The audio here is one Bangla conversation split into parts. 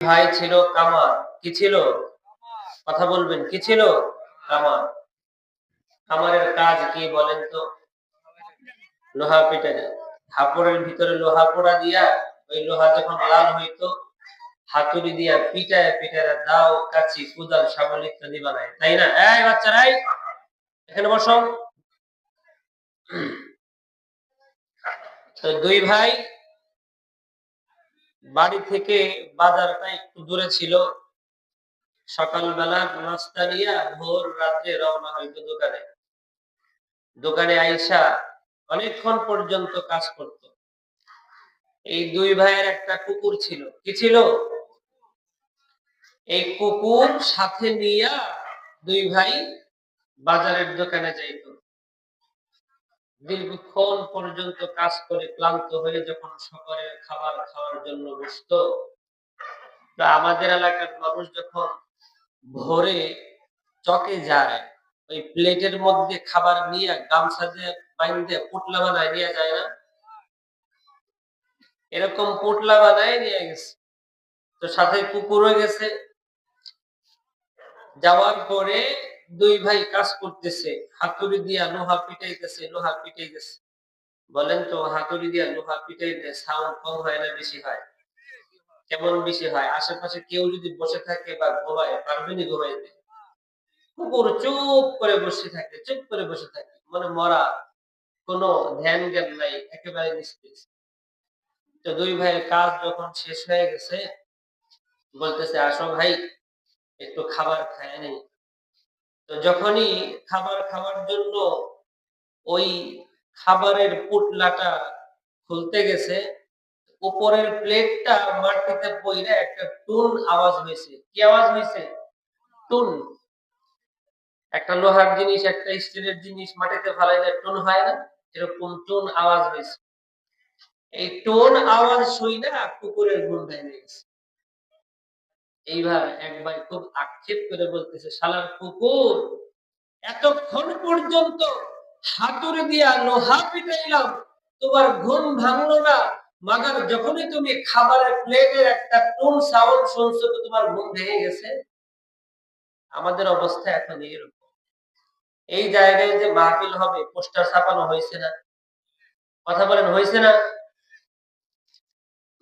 ভাই ছিল কামার। কি ছিল? কথা বলবেন, কি ছিল? কামার। কামারের কাজ কি বলেন তো? লোহা পিটে হাপড়ের ভিতরে লোহা পোড়া দিয়া, ওই লোহা যখন লাল হইতো, হাতুড়ি দিয়া পিটায় পিটায় দাও, কাচি, কুদাল সাবল ইত্যাদি বানায়। তাই না? এই বাচ্চারাই এখানে বসো। তো দুই ভাই বাড়ি থেকে বাজারটা একটু দূরে ছিল। সকালবেলা নাস্তা নিয়ে ভোর রাত্রে রওনা হইতো দোকানে। দোকানে আইসা অনেকক্ষণ পর্যন্ত কাজ করত। এই দুই ভাইয়ের একটা কুকুর ছিল। কি ছিল? এই কুকুর সাথে নিয়ে দুই ভাই বাজারের দোকানে যাইত। দীর্ঘক্ষণ পর্যন্ত কাজ করে ক্লান্ত হয়ে যখন সকালের খাবার খাওয়ার জন্য বসতো তো আমাদের এলাকার মানুষ যখন ভোরে চকে যায়, ওই প্লেটের মধ্যে খাবার নিয়ে গামছা দিয়ে বাইন্দে পোটলা বানায় নিয়ে যায় না? এরকম পোটলা বানায় নিয়ে গেছে। তো সাথে কুকুরও গেছে। যাওয়ার পরে দুই ভাই কাজ করতেছে, হাতুড়ি দিয়া লোহা পিটাইতেছে লোহা পিটাইতেছে। বলেন তো, হাতুড়ি দিয়া লোহা পিটাইতে সাউন্ড কম হয় না বেশি হয়? কেমন বেশি হয়? আশেপাশে কেউ যদি বসে থাকে বা ঘুমায় পারবেনি ঘুমাইতে কুকুর চুপ করে বসে থাকে, চুপ করে বসে থাকে। মানে মরা, কোনো ধ্যান জ্ঞান নাই, একেবারে নিস্তেজ। তো দুই ভাইয়ের কাজ যখন শেষ হয়ে গেছে, বলতেছে, আসো ভাই, একটু খাবার খায় নেই। যখনই খাবার খাওয়ার জন্য ওই খাবারের পুটলাটা খুলতে গেছে, উপরের প্লেটটা মাটিতে পইরা একটা টুন আওয়াজ হয়েছে কি আওয়াজ হয়েছে টুন। একটা লোহার জিনিস, একটা স্টিলের জিনিস মাটিতে ফালাইলে টুন হয় না, এরকম টুন আওয়াজ হয়েছে এই টোন আওয়াজ শুই না কুকুরের ঘুম ভেঙে গেছে এইবার এক ভাই খুব আক্ষেপ করে বলতেছে, শালার কুকুর, এতক্ষণ পর্যন্ত হাতুড়ে দিয়া লোহা পিটাইলাম, তোমার ঘুম ভাঙলো না। মাগার যখনই তুমি খাবারের প্লেটের একটা টুন সাউন্ড শুনছো তো তোমার ঘুম ভেঙে গেছে? আমাদের অবস্থা এখন এরকম এই জায়গায় যে মাহফিল হবে, পোস্টার ছাপানো হয়েছে না? কথা বলেন, হয়েছে না?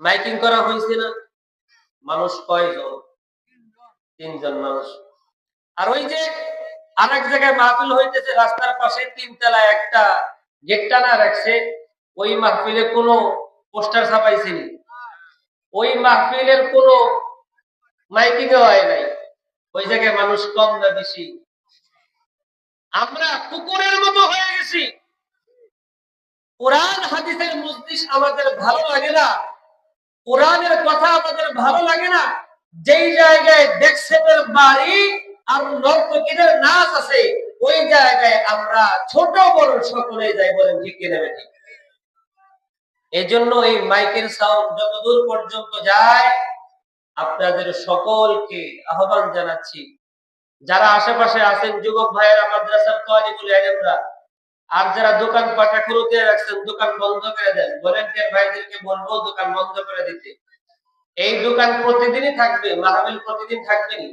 মাইকিং করা হয়েছে না? মানুষ কয়জন? তিনজন মানুষ। আর ওই যে আর এক জায়গায় মাহফিল হইতেছে, রাস্তার পাশে তিনতলা একটা গেট টানা রাখছে, ওই মাহফিলে কোনো পোস্টার ছাপাইছেনি ওই মাহফিলের কোনো মাইকিং হয় নাই। ওই জায়গায় মানুষ কম না বেশি। আমরা কুকুরের মতো হয়ে গেছি। কোরআন, হাদিসের মজলিস আমাদের ভালো লাগে না। কোরআনের কথা আমাদের ভালো লাগে না। যেই জায়গায় দেখছেনের বাড়ি আর নাচ আছে, ওই জায়গায় আমরা ছোট বড় সকলে যাই বেটি এই মাইকের সাউন্ড যত দূর পর্যন্ত যায়, আপনাদের সকলকে আহ্বান জানাচ্ছি। যারা আশেপাশে আছেন, যুবক ভাইয়েরা, মাদ্রাসার তোয়ালিবুল আলেমরা আর যারা দোকান পাটা খুলতে রাখছেন, দোকান বন্ধ করে দেন। ভলেন্টিয়ার ভাইদেরকে বলব, দোকান বন্ধ করে দিতে। এই দোকান প্রতিদিনই থাকবে, মাহফিল প্রতিদিন থাকবে নি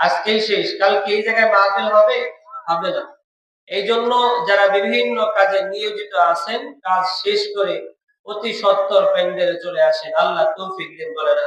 আজকেই শেষ, কালকে এই জায়গায় মাহফিল হবে? হবে না। এই জন্য যারা বিভিন্ন কাজে নিয়োজিত আছেন, কাজ শেষ করে অতি সত্তর প্যান্ডেলে চলে আসেন। আল্লাহ তৌফিক দিন বলেন